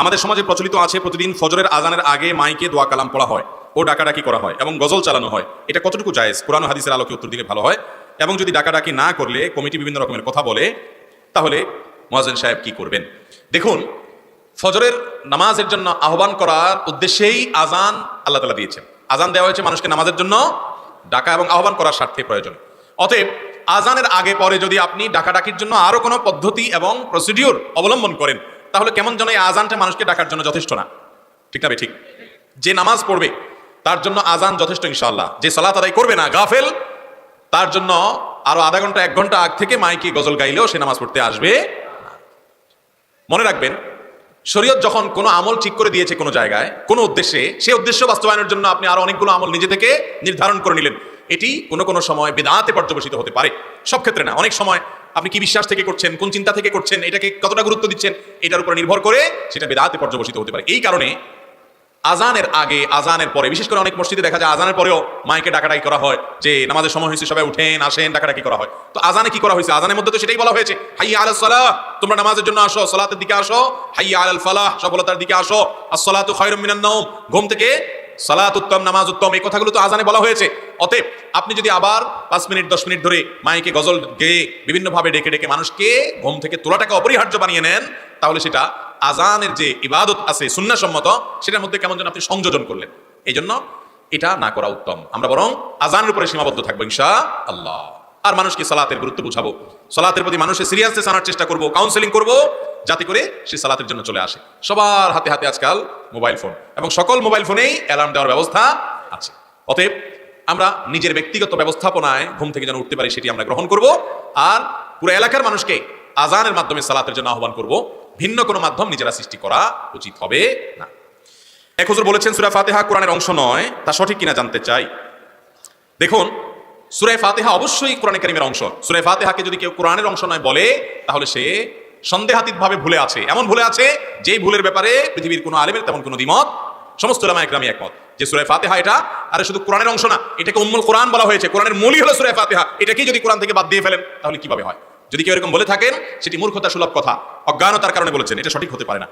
আমাদের সমাজে প্রচলিত আছে, প্রতিদিন ফজরের আজানের আগে মাইকে দোয়া কালাম পড়া হয়, ও ডাকাডাকি করা হয় এবং গজল চালানো হয়। এটা কতটুকু জায়েজ? কোরআন হাদিসের আলোকে উত্তর দিলে ভালো হয়। এবং যদি ডাকাডাকি না করলে, কমিটি বিভিন্ন রকমের কথা বলে, তাহলে মহাজেন সাহেব কি করবেন? দেখুন, ফজরের নামাজের জন্য আহ্বান করার উদ্দেশ্যেই আজান আল্লাহ তালা দিয়েছেন। আজান দেওয়া হয়েছে মানুষকে নামাজের জন্য ডাকা এবং আহ্বান করার স্বার্থে প্রয়োজন। অতএব, আজানের আগে পরে যদি আপনি ডাকাডাকির জন্য আরও কোনো পদ্ধতি এবং প্রসিডিওর অবলম্বন করেন তাহলে কেমন যেন এই আজানটা মানুষকে ডাকার জন্য যথেষ্ট না? ঠিক না ঠিক? যে নামাজ পড়বে, তার জন্য আজান যথেষ্ট ইনশাল্লাহ যে সালাত আদায় করবে না, গাফেল, তার জন্য আরও আধা ঘণ্টা, এক ঘণ্টা আগ থেকে মাইকে গজল গাইলেও সে নামাজ পড়তে আসবে মনে রাখবেন, শরীয়ত যখন কোনো আমল ঠিক করে দিয়েছে কোনো জায়গায়, কোনো উদ্দেশ্যে, সেই উদ্দেশ্য বাস্তবায়নের জন্য আপনি আরও অনেকগুলো আমল নিজে থেকে নির্ধারণ করে নিলেন। এটি কোনো কোনো সময় বেদাতে পর্যবেসিত হতে পারে। সব ক্ষেত্রে না, অনেক সময় আপনি কি বিশ্বাস থেকে করছেন? কোন চিন্তা থেকে করছেন? এটাকে কতটা গুরুত্ব দিচ্ছেন? এটার উপর নির্ভর করে সেটা বেদাতে পর্যবেসিত হতে পারে। এই কারণে আজানের আগে, আজানের পরে, বিশেষ করে অনেক মসজিদে দেখা যায় আজানের পরেও মাইকে ডাকাডাকি করা হয়, যে নামাজের সময় হয়েছে, সবাই উঠেন, আসেন, ডাকাডাকি করা হয়। তো আজানে কি করা হয়েছে? আজানের মধ্যে তো সেটাই বলা হয়েছে, হাইয়া আলাল সালাহ তোমরা নামাজের জন্য আসো, সালাতের দিকে আসো, হাইয়া আলাল ফালাহ সফলতার দিকে আসো, আসসালাতু খায়রুম মিনান ঘুম থেকে সালাত উত্তম নামাজ উত্তম এই কথাগুলো তো আজানে বলা হয়েছে। অতএব আপনি যদি আবার পাঁচ মিনিট, দশ মিনিট ধরে মাইকে গজল গেয়ে বিভিন্নভাবে ডেকে ডেকে মানুষকে ঘুম থেকে তোলাটাকে অপরিহার্য বানিয়ে নেন, তাহলে সেটা আজানের যে ইবাদত আছে সুন্নাসম্মত, সেটার মধ্যে কেমন যেন আপনি সংযোজন করলেন। এই জন্য এটা না করা উত্তম। আমরা বরং আজানের উপরে সীমাবদ্ধ থাকব ইনশা আল্লাহ আর মানুষকে সালাতের গুরুত্ব বুঝাবো। সালাতের প্রতি মানুষের সিরিয়াসনেস আনার চেষ্টা করব কাউন্সেলিং করব, যাতে করে সে সালাতের জন্য চলে আসে। সবার হাতে হাতে আজকাল মোবাইল ফোন। এবং সকল মোবাইল ফোনেই অ্যালার্ম দেওয়ার ব্যবস্থা আছে। অতএব আমরা নিজের ব্যক্তিগত ব্যবস্থাপনায় ঘুম থেকে যেন উঠতে পারি, সেটি আমরা গ্রহণ করব। আর পুরো এলাকার মানুষকে আজানের মাধ্যমে সালাতের জন্য আহ্বান করব। ভিন্ন কোনো মাধ্যম নিজেরা সৃষ্টি করা উচিত হবে না। এক হুজুর বলেছেন, সুরা ফাতেহা কোরআনের অংশ নয়, তা সঠিক কিনা জানতে চাই। দেখুন সুরায় ফাতেহা অবশ্যই কোরআনে কারিমের অংশ। সুরায় ফাতেহাকে যদি কেউ কোরআনের অংশ নয় বলে, তাহলে সে সন্দেহাতীত ভাবে ভুলে আছে। এমন ভুলে আছে যেই ভুলের ব্যাপারে পৃথিবীর কোনো আলেমের তেমন কোনো দ্বিমত সমস্ত রামায় একরামি একমত যে সুরে ফাতেহা এটা, আরে শুধু কোরআনের অংশ না, এটাকে উম্মুল কোরআন বলা হয়েছে। কোরআনের মূলই হলো সুরে ফাতেহা। এটাকেই যদি কোরআন থেকে বাদ দিয়ে ফেলেন, তাহলে কীভাবে হয়? যদি কেউ এরকম বলে থাকেন, সেটি মূর্খতা সুলভ কথা। অজ্ঞানতার কারণে বলেছেন, এটা সঠিক হতে পারে না।